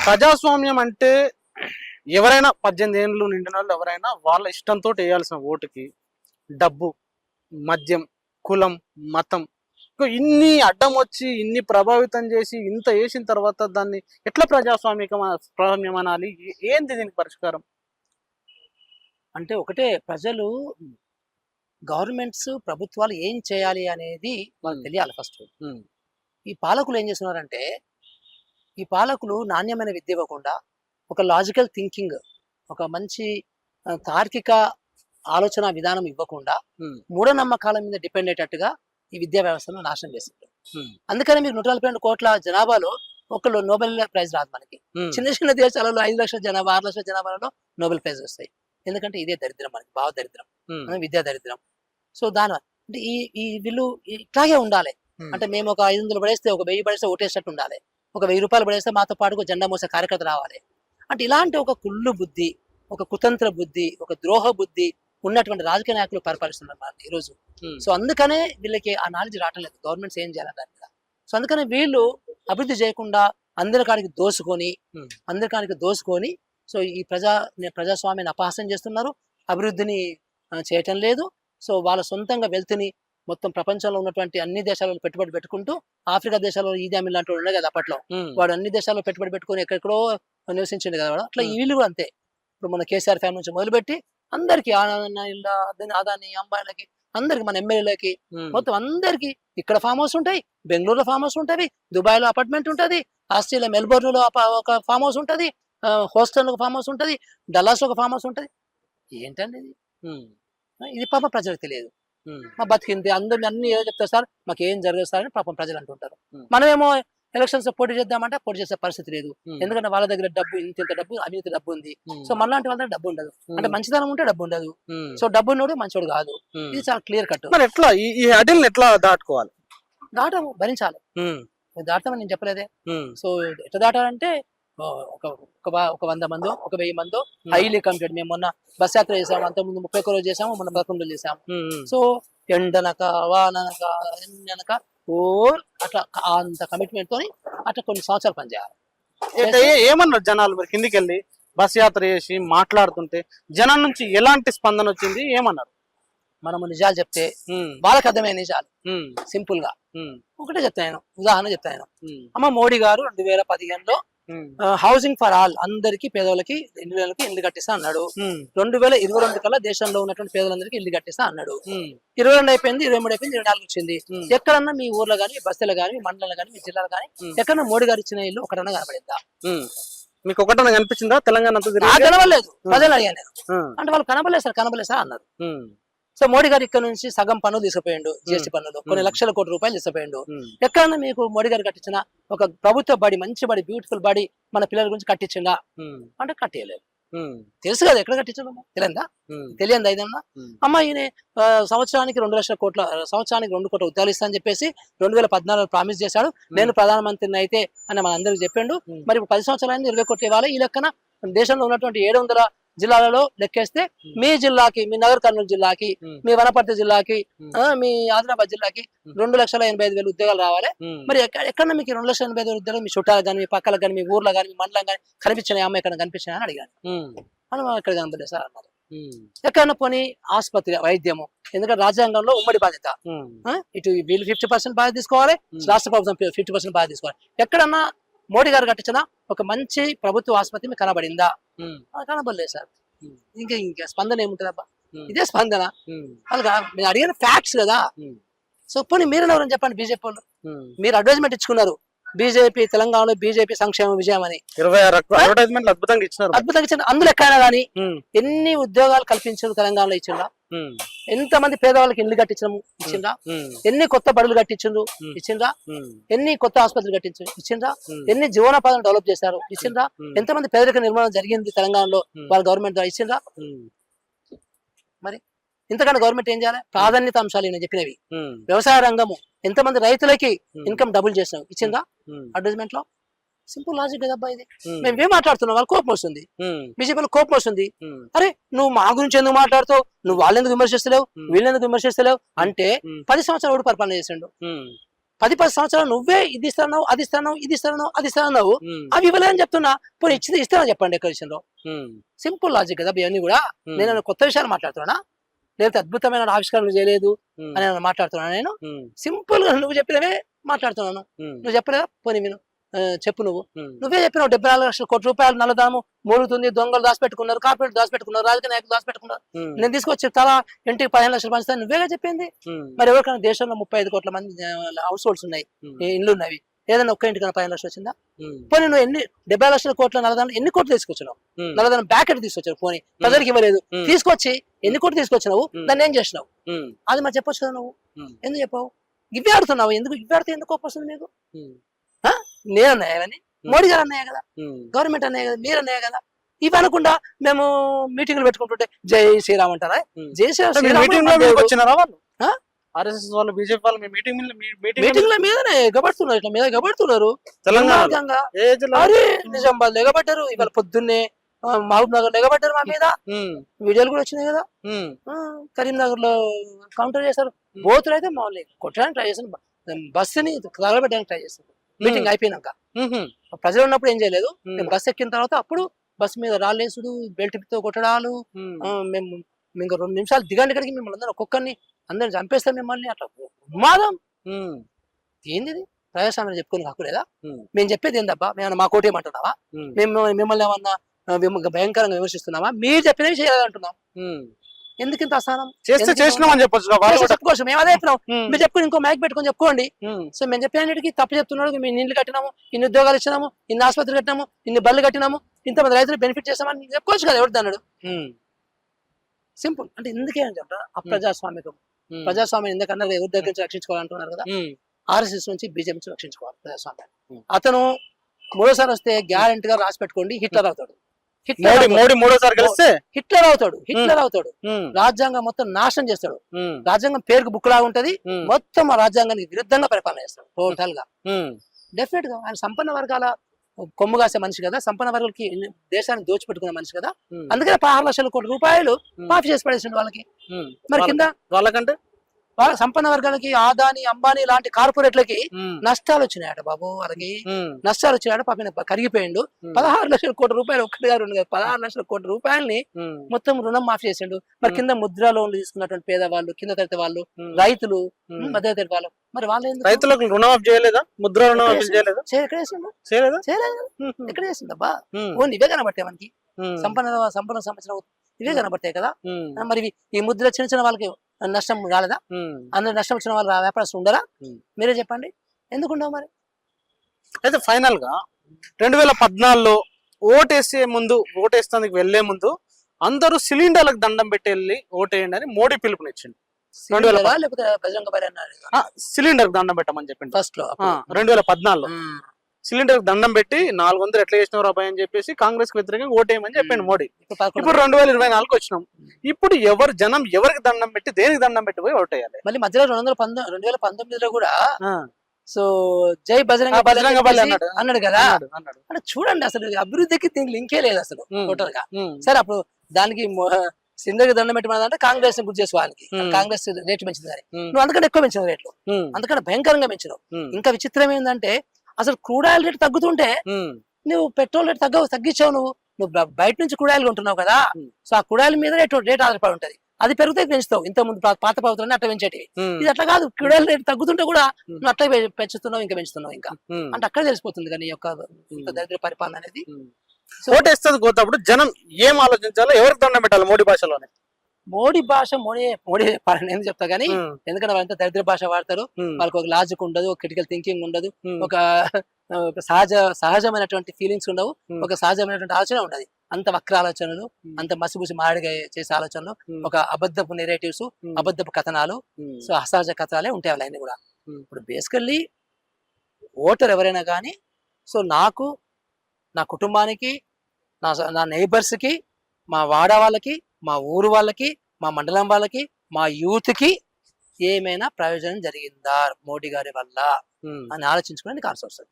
ప్రజాస్వామ్యం అంటే ఎవరైనా పద్దెనిమిది ఏళ్ళు నిండిన వాళ్ళు ఎవరైనా వాళ్ళ ఇష్టంతో వేయాల్సిన ఓటుకి డబ్బు మద్యం కులం మతం ఇన్ని అడ్డం వచ్చి ఇన్ని ప్రభావితం చేసి ఇంత వేసిన తర్వాత దాన్ని ఎట్లా ప్రజాస్వామిక ప్రజాస్వామ్యం అనాలి ఏంది దీనికి పరిష్కారం అంటే ఒకటే ప్రజలు గవర్నమెంట్స్ ప్రభుత్వాలు ఏం చేయాలి అనేది Hmm. తెలియాలి ఫస్ట్. ఈ పాలకులు ఏం చేస్తున్నారంటే ఈ పాలకులు నాణ్యమైన విద్య ఇవ్వకుండా ఒక లాజికల్ థింకింగ్ ఒక మంచి తార్కిక ఆలోచన విధానం ఇవ్వకుండా. మూఢనమ్మకాల మీద డిపెండ్ అయ్యేటట్టుగా ఈ విద్యా వ్యవస్థను నాశనం చేసింది. అందుకని మీకు నూట నలభై రెండు కోట్ల జనాభాలో ఒకళ్ళు నోబెల్ ప్రైజ్ రాదు మనకి. చిన్న చిన్న దేశాలలో ఐదు లక్షల జనాభా ఆరు లక్షల జనాభాలలో నోబెల్ ప్రైజ్ వస్తాయి. ఎందుకంటే ఇదే దరిద్రం మనకి భావ దరిద్రం. విద్యా దరిద్రం. సో దాని అంటే ఈ ఈ వీళ్ళు ఇట్లాగే ఉండాలి. అంటే మేము ఒక ఐదు వందలు పడేస్తే ఒక వెయ్యి పడేస్తే ఓటేసేటట్టు ఉండాలి. ఒక వెయ్యి రూపాయలు పడేస్తే మాతో పాటు ఒక జెండా మోసే కార్యకర్త రావాలి. అంటే ఇలాంటి ఒక కుళ్ళు బుద్ధి ఒక కుతంత్ర బుద్ధి ఒక ద్రోహ బుద్ధి ఉన్నటువంటి రాజకీయ నాయకులు పరిపాలిస్తున్నారు ఈరోజు సో అందుకనే వీళ్ళకి ఆ నాలెడ్జ్ రావటం లేదు గవర్నమెంట్స్ ఏం చేయాలి దాని సో అందుకని వీళ్ళు అభివృద్ధి చేయకుండా అందరి కాడికి దోసుకొని Hmm. అందరి కాడికి దోసుకొని సో ఈ ప్రజా ప్రజాస్వామ్యాన్ని అపహాస్యం చేస్తున్నారు. అభివృద్ధిని చేయటం లేదు. సో వాళ్ళ సొంతంగా వెల్త్ని మొత్తం ప్రపంచంలో ఉన్నటువంటి అన్ని దేశాలలో పెట్టుబడి పెట్టుకుంటూ ఆఫ్రికా దేశాల్లో ఈది అమీన్ లాంటి వాడు ఉండే కదా అప్పట్లో. వాడు అన్ని దేశాల్లో పెట్టుబడి పెట్టుకొని ఎక్కడెక్కడో నివసించింది కదా వాడు. అట్లా. వీళ్ళు కూడా అంతే. ఇప్పుడు మన కేసీఆర్ ఫ్యామిలీ నుంచి మొదలుపెట్టి అందరికి అదాని అంబాయిలకి అందరికి మన ఎమ్మెల్యేలకి మొత్తం అందరికి ఇక్కడ ఫామ్ హౌస్ ఉంటాయి బెంగళూరులో ఫామ్ హౌస్ ఉంటది దుబాయ్లో అపార్ట్మెంట్ ఉంటది ఆస్ట్రేలియా మెల్బోర్న్లో ఒక ఫామ్ హౌస్ ఉంటది హోస్టల్లో ఒక ఫామ్ హౌస్ ఉంటది డల్లాస్లో ఒక ఫామ్ హౌస్ ఉంటది. ఏంటండి ఇది పాప ప్రజలకు తెలియదు. మా బతికింది. అందరిని అన్ని ఏదో చెప్తారు సార్ మాకు ఏం జరగదు సార్ అని పాపం ప్రజలు అంటుంటారు. మనమేమో ఎలక్షన్స్ పోటీ చేద్దామంటే పోటీ చేసే పరిస్థితి లేదు. ఎందుకంటే వాళ్ళ దగ్గర డబ్బు ఇంత ఇంత డబ్బు అవినీతి డబ్బు ఉంది. సో మనలాంటి వాళ్ళ దగ్గర డబ్బు ఉండదు. అంటే ఉమ్, మంచితనం ఉంటే డబ్బు ఉండదు. సో డబ్బు ఉన్నోడు మంచోడు కాదు. ఇది చాలా క్లియర్ కట్. మరి ఎట్లా? ఈ అడిల్ని ఎట్లా దాటుకోవాలి? దాటం భరించాలి. దాటమని నేను చెప్పలేదే. సో ఎట్లా దాటాలంటే ఒక ఒక వంద మందో ఒక వెయ్యి మందో హైలీ కంప్లీట్. మేము మొన్న బస్ యాత్ర చేసాము అంత ముందు ముప్పై ఒక్క రోజు చేసాము మొన్న పదకొండు రోజులు చేసాము. సో ఎండనక వాననక ఎండనక ఓ అట్లా అంత కమిట్మెంట్ తోని అట్లా కొన్ని సంవత్సరాలు పనిచేయాలి. ఏమన్నారు జనాలు మరి కిందికి వెళ్ళి బస్ యాత్ర చేసి మాట్లాడుతుంటే జనం నుంచి ఎలాంటి స్పందన వచ్చింది? ఏమన్నారు? మనము నిజాలు చెప్తే వాళ్ళకి అర్థమైన నిజాలు. సింపుల్గా ఒకటే చెప్తాను ఉదాహరణ చెప్తాను అమ్మ మోడీ గారు రెండు వేల పదిహేనులో హౌసింగ్ ఫర్ ఆల్ అందరికి పేదవాళ్ళకి ఇల్లు వేలకి ఇల్లు కట్టిస్తా అన్నాడు. రెండు వేల ఇరవై రెండు కల్లా దేశంలో ఉన్నటువంటి పేదలందరికీ ఇల్లు కట్టిస్తా అన్నాడు. ఇరవై రెండు అయిపోయింది ఇరవై మూడు అయిపోయింది ఇరవై నాలుగు వచ్చింది. ఎక్కడన్నా మీ ఊర్లో కానీ మీ బస్తీలో కానీ మీ మండలంలో కానీ మీ జిల్లాలో కానీ ఉమ్. ఎక్కడన్నా మోడీ గారు ఇచ్చిన ఇల్లు ఒకటన్నా కనపడిందా. మీకు ఒకటన కనిపించిందా? తెలంగాణ కనబడలేదు. ప్రజలు అడిగాను అంటే వాళ్ళు కనబడలేదు సార్ కనబడలేదు సార్ అన్నారు. సో మోడీ గారు ఇక్కడ నుంచి సగం పన్ను తీసుకుపోయిండు జిఎస్టీ పన్నులు కొన్ని. లక్షల కోట్ల రూపాయలు తీసుకుపోయిండు. ఎక్కడన్నా మీకు మోడీ గారు కట్టించిన ఒక ప్రభుత్వ బడి మంచి బడి బ్యూటిఫుల్ బడి మన పిల్లల గురించి కట్టించిందా అంటే కట్టియలేదు. తెలుసు కదా ఎక్కడ కట్టించడం? తెలియదా? తెలియదు ఐదన్నా ఉమ్. అమ్మ ఈయన సంవత్సరానికి రెండు లక్షల కోట్ల సంవత్సరానికి రెండు కోట్ల ఉద్యోగాలు ఇస్తా అని చెప్పేసి రెండు వేల పద్నాలుగు ప్రామిస్ చేశాడు. నేను ప్రధానమంత్రిని అయితే అని మన అందరికి చెప్పిండు. మరి ఇప్పుడు పది సంవత్సరాలు ఇరవై కోట్లు ఇవ్వాలి. ఈ లెక్కన దేశంలో ఉన్నటువంటి ఏడు వందల జిల్లాలలో లెక్కేస్తే. మీ జిల్లాకి మీ నగర్ కర్నూలు జిల్లాకి. మీ వనపర్తి జిల్లాకి మీ ఆదిలాబాద్ జిల్లాకి. రెండు లక్షల ఎనభై ఐదు వేలు ఉద్యోగాలు రావాలి మరి ఎక్కడ ఎక్కడ మీకు రెండు లక్షల ఎనభై ఐదు వేల ఉద్యోగాలు మీ చుట్టాలు కానీ మీ పక్కలకు కానీ మీ ఊర్లో కానీ మీ మండలం కానీ కనిపించినాయి అమ్మ ఎక్కడ కనిపించినాయి అని అడిగాను అని ఇక్కడ కనపడలేదు సార్ అన్నారు ఎక్కడన్నా పోనీ ఆసుపత్రి వైద్యము ఎందుకంటే రాజ్యాంగంలో ఉమ్మడి బాధ్యత? ఇటు వీళ్ళు ఫిఫ్టీ పర్సెంట్ బాధ్యత తీసుకోవాలి. రాష్ట్ర ప్రభుత్వం ఫిఫ్టీ పర్సెంట్ బాధ్యత తీసుకోవాలి ఎక్కడన్నా మోడీ గారు కట్టించిన ఒక మంచి ప్రభుత్వ ఆసుపత్రి మీకు కనబడిందా? కనబడలేదు సార్. ఇంకా ఇంకా స్పందన ఏముంటుంది అబ్బా ఉమ్, ఇదే స్పందన. కా- మీరు అడిగిన ఫ్యాక్ట్స్ కదా. సో పోనీ మీరు ఎవరని చెప్పండి బీజేపీ వాళ్ళు. మీరు అడ్వర్టైజ్మెంట్ ఇచ్చుకున్నారు. బీజేపీ తెలంగాణలో బీజేపీ సంక్షేమ విజయం అని. ఇరవై ఆరు అద్భుతంగా ఇచ్చినారు. అద్భుతంగా ఇచ్చిన అందులో ఎక్కడైనా కానీ ఎన్ని ఉద్యోగాలు కల్పించారు తెలంగాణలో ఉమ్, ఎంత మంది పేదవాళ్ళకి ఇల్లు కట్టించడం ఉమ్, ఎన్ని కొత్త బడులు కట్టించిండ్రు? ఉమ్, ఎన్ని కొత్త ఆసుపత్రులు కట్టించు ఉమ్, ఎన్ని జీవనోపాధులు డెవలప్ చేశారు? ఇచ్చిండ్రా? ఉమ్, ఎంతమంది పేదరిక నిర్మాణం జరిగింది తెలంగాణలో? వాళ్ళ గవర్నమెంట్ ద్వారా ఇచ్చిండ్రా? ఉమ్, ఇంతకంటే గవర్నమెంట్ ఏం చేయాలి? ప్రాధాన్యత అంశాలు నేను చెప్పినవి. వ్యవసాయ రంగము. ఎంతమంది రైతులకి ఇన్కమ్ డబుల్ చేసాం ఇచ్చిందా అడ్వర్టైజ్మెంట్లో? సింపుల్ లాజిక్ కదబ్బా ఇది. ఉమ్, మేము ఏం మాట్లాడుతున్నాం? వాళ్ళు కోపం వస్తుంది. బీజేపీలో కోపం వస్తుంది. ఉమ్, అరే నువ్వు మా గురించి ఎందుకు మాట్లాడుతావు? నువ్వు వాళ్ళెందుకు విమర్శిస్తలేవు? వీళ్ళెందుకు విమర్శిస్తలేవు? అంటే పది సంవత్సరాలు కూడా పరిపాలన చేసిండు. పది పది సంవత్సరాలు నువ్వే ఇది ఇస్తాను అది ఇస్తాను ఇది ఇస్తాను అది ఇస్తాను ఉమ్, అవి ఇవ్వలేదని చెప్తున్నా. పోనీ ఇచ్చింది ఇస్తానని చెప్పండి విషయంలో ఉమ్, సింపుల్ లాజిక్ కదా ఇవన్నీ కూడా. నేను కొత్త విషయాలు మాట్లాడుతున్నా లేకపోతే అద్భుతమైన ఆవిష్కరణలు చేయలేదు అని ఏమైనా మాట్లాడుతున్నా నేను? సింపుల్గా నువ్వు చెప్పినవే మాట్లాడుతున్నాను. నువ్వు చెప్పలేదా? పోనీ విను. ఆ, చెప్పు నువ్వు. నువ్వే చెప్పినావు డెబ్బై నాలుగు లక్షల కోట్ల రూపాయలు నల్లదాము మూలుగుతుంది దొంగలు దాచిపెట్టుకున్నారు కార్పొరేట్ దాచిపెట్టుకున్నారు రాజకీయ నాయకులు దాచిపెట్టుకున్నారు నేను తీసుకొచ్చి తలా ఇంటికి పదిహేను లక్షలు పంచుతాను నువ్వేగా చెప్పింది? మరి ఎవరికైనా దేశంలో ముప్పై ఐదు కోట్ల మంది హౌస్ హోల్డ్స్ ఉన్నాయి. ఇండ్లు ఉన్నవి. ఏదైనా ఒక్క ఇంటికైనా పదిహేను లక్షలు వచ్చిందా? పోనీ నువ్వు ఎన్ని డెబ్బై లక్షల కోట్ల నల్లదానం ఎన్ని కోట్లు తీసుకొచ్చినావు? నల్లదానం బ్యాకెట్ తీసుకొచ్చావు పోనీ. ప్రజలకు ఇవ్వలేదు. తీసుకొచ్చి ఎన్ని కోట్లు తీసుకొచ్చినావు. దాన్ని ఏం చేసినావు? అది మరి చెప్పొచ్చు కదా నువ్వు. ఎందుకు చెప్పావు? ఇవే ఆడుతున్నావు. ఎందుకు ఇవే ఆడితే ఎందుకు కోపం వస్తుంది మీకు? నేను అన్నాయా అవన్నీ. మోడీ గారు అన్నాయా కదా గవర్నమెంట్ అన్నాయి కదా మీరు అన్నాయి కదా ఇవి అనకుండా మేము మీటింగ్లు పెట్టుకుంటుంటే జై శ్రీరామ్ అంటారా. జై శ్రీరామ్లో? ఆర్ఎస్ఎస్ వాళ్ళు బీజేపీ వాళ్ళు మీ మీటింగ్ మీటింగ్ల మీదనే ఎగబడుతున్నారు ఇట్లా మీద ఎగబడుతున్నారు తెలంగాణ అరే నిజామాబాద్ ఎగబడ్డారు ఇవాళ పొద్దున్నే మహబూబ్ నగర్ ఎగబడ్డారు మా మీద. వీడియోలు కూడా వచ్చినాయి కదా. కరీంనగర్లో కౌంటర్ చేశారు. బోతులు అయితే మామూలు కొట్టడానికి ట్రై చేశారు. బస్సుని తగలబెట్టడానికి ట్రై చేశారు. మీటింగ్ అయిపోయినాక. ప్రజలు ఉన్నప్పుడు ఏం చేయలేదు. మేము. బస్సు ఎక్కిన తర్వాత అప్పుడు బస్సు మీద రాళ్ళేసుడు బెల్ట్తో కొట్టడాలు మేము. మేము ఇంకో రెండు నిమిషాలు దిగండి ఇక్కడికి మిమ్మల్ని అందరూ ఒక్కొక్కరిని అందరిని చంపేస్తాం మిమ్మల్ని. అట్లా ఉన్మాదం. ఉమ్, ఏంది ప్రజాస్వామ్యం చెప్పుకొని హక్కులేదా ఉమ్, మేము చెప్పేది ఏందబ్బా? మేము మా కోటి ఏమంటున్నావా? మేము. మిమ్మల్ని ఏమన్నా భయంకరంగా విమర్శిస్తున్నామా మీరు చెప్పినవి చేయాలంటున్నాం. ఎందుకు ఇంత అసహనం? చేస్తే ఎందుకు చేసినామని చెప్పొచ్చు. చెప్పుకోవచ్చు మేము అదే చెప్పినాం. మీరు చెప్పుకొని ఇంకో మైక్ పెట్టుకొని చెప్పుకోండి. సో మేము చెప్పినన్నిటికీ తప్పు చెప్తున్నాడు. మేము ఇన్ని ఇల్లు కట్టినాము ఇన్ని ఉద్యోగాలు ఇచ్చినాము ఇన్ని ఆసుపత్రులు కట్టినాము ఇన్ని బళ్ళు కట్టినాము ఇంతమంది రైతులు బెనిఫిట్ చేస్తామని చెప్పుకోవచ్చు కదా ఎవరు అన్నాడు? సింపుల్ అంటే ఎందుకే అని చెప్పరా? అప్రజాస్వామికం ప్రజాస్వామ్యం ఎందుకన్నా ఎవరి దగ్గర నుంచి రక్షించుకోవాలంటున్నారు కదా? ఆర్ఎస్ఎస్ నుంచి బీజేపీ నుంచి రక్షించుకోవాలి ప్రజాస్వామ్యాన్ని. అతను మూడోసారి వస్తే గ్యారంటీ గా రాసి పెట్టుకోండి హిట్లర్ అవుతాడు. మోడీ అవుతాడు. మోడీ మూడోసారి గెలిస్తే హిట్లర్ అవుతాడు హిట్లర్ అవుతాడు. రాజ్యాంగం మొత్తం నాశనం చేస్తాడు. రాజ్యాంగం పేరుకు బుక్ లాగా ఉంటది మొత్తం ఆ రాజ్యాంగానికి విరుద్ధంగా పరిపాలన చేస్తాడు టోటల్గా డెఫినెట్గా ఆయన సంపన్న వర్గాల కొమ్ము కాసే మనిషి కదా సంపన్న వర్గాలకి దేశాన్ని దోచిపెట్టుకునే మనిషి కదా. అందుకనే పదహారు లక్షల కోట్ల రూపాయలు మాఫీ చేసి పడేసిండు వాళ్ళకి. మరి కింద? వాళ్ళకంటే? వాళ్ళ సంపన్న వర్గాలకి ఆదాని అంబానీ లాంటి కార్పొరేట్లకి నష్టాలు వచ్చినాయట బాబు. వాళ్ళకి నష్టాలు వచ్చినాయట పాపం కరిగిపోయిండు. పదహారు లక్షల కోట్ల రూపాయలు ఒక్కటి గారు రెండు కాదు, పదహారు లక్షల కోట్ల రూపాయలని మొత్తం రుణం మాఫీ చేసిండు. మరి. కింద ముద్రా లోన్లు తీసుకున్నటువంటి పేదవాళ్ళు కింద తరగతి వాళ్ళు రైతులు. మధ్యతరగతి వాళ్ళు. మరి వాళ్ళు రైతులకు రుణమాఫీ చేయలేదా? ముద్ర రుణమాఫీ చేయలేదా? చేయలేదా? చేయలేదు. ఎక్కడ చేసిందబ్బా ఓన్లీ ఇవే కనబడతాయి మనకి. సంపన్న సంపన్న సంవత్సరం ఇవే కనబడతాయి కదా? మరి ఈ ముద్ర చిన్న చిన్న వాళ్ళకి నష్టం ఉమ్. అందరు నష్టం వచ్చిన వాళ్ళు వ్యాపారస్తులు ఉండరా. మీరే చెప్పండి. ఎందుకు ఉండవు మరి? అయితే ఫైనల్గా రెండు వేల పద్నాలుగులో ఓటేసే ముందు ఓటేస్తానికి వెళ్ళే ముందు అందరూ సిలిండర్లకు దండం పెట్టి వెళ్ళి ఓటేయండి అని మోడీ పిలుపునిచ్చిండు. రెండు వేల సిలిండరా లేకపోతే సిలిండర్ దండం పెట్టమని చెప్పిండు. ఫస్ట్లో రెండు వేల పద్నాలుగులో. సిలిండర్ దండం పెట్టి నాలుగు వందలు ఎట్లా చేసినావు రాబాయ్ అని చెప్పేసి కాంగ్రెస్కి వ్యతిరేకంగా ఓటేయమని చెప్పిండు మోడీ. ఇప్పుడు రెండు వేల ఇరవై నాలుగు వచ్చినాం. ఇప్పుడు ఎవరు జనం ఎవరికి దండం పెట్టి దేనికి దండం పెట్టి పోయి ఓటేయాలి? మళ్ళీ మధ్యలో రెండు వందల పంతొమ్మిది రెండు వేల పంతొమ్మిదిలో కూడా సో జై బజరంగ బజరంగ అన్నాడు. అన్నాడు కదా. అంటే చూడండి అసలు అభివృద్ధికి దీనికి లింకే లేదు అసలు టోటల్గా సరే అప్పుడు దానికి సిందరికి దండం పెట్టమన్నదంటే కాంగ్రెస్ని గుర్తు చేసుకోవాలి ఉమ్, కాంగ్రెస్ రేట్లు పెంచింది కానీ నువ్వు అందుకంటే ఎక్కువ పెంచిన రేట్లు. ఉమ్, అందుకని భయంకరంగా పెంచినావు. ఇంకా విచిత్రం ఏంటంటే అసలు క్రూడ్ ఆయిల్ రేట్ తగ్గుతుంటే నువ్వు పెట్రోల్ రేట్ తగ్గ తగ్గించావు నువ్వు. నువ్వు బయట నుంచి కుడాయిలు కొంటున్నావు కదా. సో ఆ కుడాయిల మీద రేట్ రేట్ ఆధారపడి ఉంటది. అది పెరిగితే పెంచుతావు. ఇంత ముందు పాత ప్రభుత్వాన్ని అట్లా పెంచేటివి. ఇది అట్లా కాదు. కుడాయిల రేట్ తగ్గుతుంటే కూడా. నువ్వు అట్లా పెంచుతున్నావు ఇంకా పెంచుతున్నావు ఇంకా. అంటే అక్కడ తెలిసిపోతుంది కానీ యొక్క. దరిద్ర పరిపాలన అనేది. ఓటేస్తుంది పోతప్పుడు జనం ఏం ఆలోచించాలో ఎవరికి దండం పెట్టాలి మోడీ భాషలోనే? మోడీ భాష మోడీ మోడీ ఏం చెప్తా కానీ ఎందుకంటే వాళ్ళంతా దరిద్ర భాష వాడతారు. వాళ్ళకి ఒక లాజిక్ ఉండదు ఒక క్రిటికల్ థింకింగ్ ఉండదు ఒక సహజ సహజమైనటువంటి ఫీలింగ్స్ ఉండవు. ఒక సహజమైనటువంటి ఆలోచన ఉండదు. అంత వక్ర ఆలోచనలు. అంత మసిబుసి మాడిగా చేసే ఆలోచనలు ఒక అబద్ధపు నెరేటివ్స్ అబద్ధపు కథనాలు సో అసహజ కథనాలే ఉంటాయి అవన్నీ కూడా. ఇప్పుడు బేసికల్లీ ఓటర్ ఎవరైనా కానీ సో నాకు నా కుటుంబానికి నా నా నైబర్స్కి మా వాడ వాళ్ళకి మా ఊరు వాళ్ళకి మా మండలం వాళ్ళకి మా యూత్కి ఏమైనా ప్రయోజనం జరిగిందా మోడీ గారి వల్ల. అని ఆలోచించుకుని కాల్సి వస్తుంది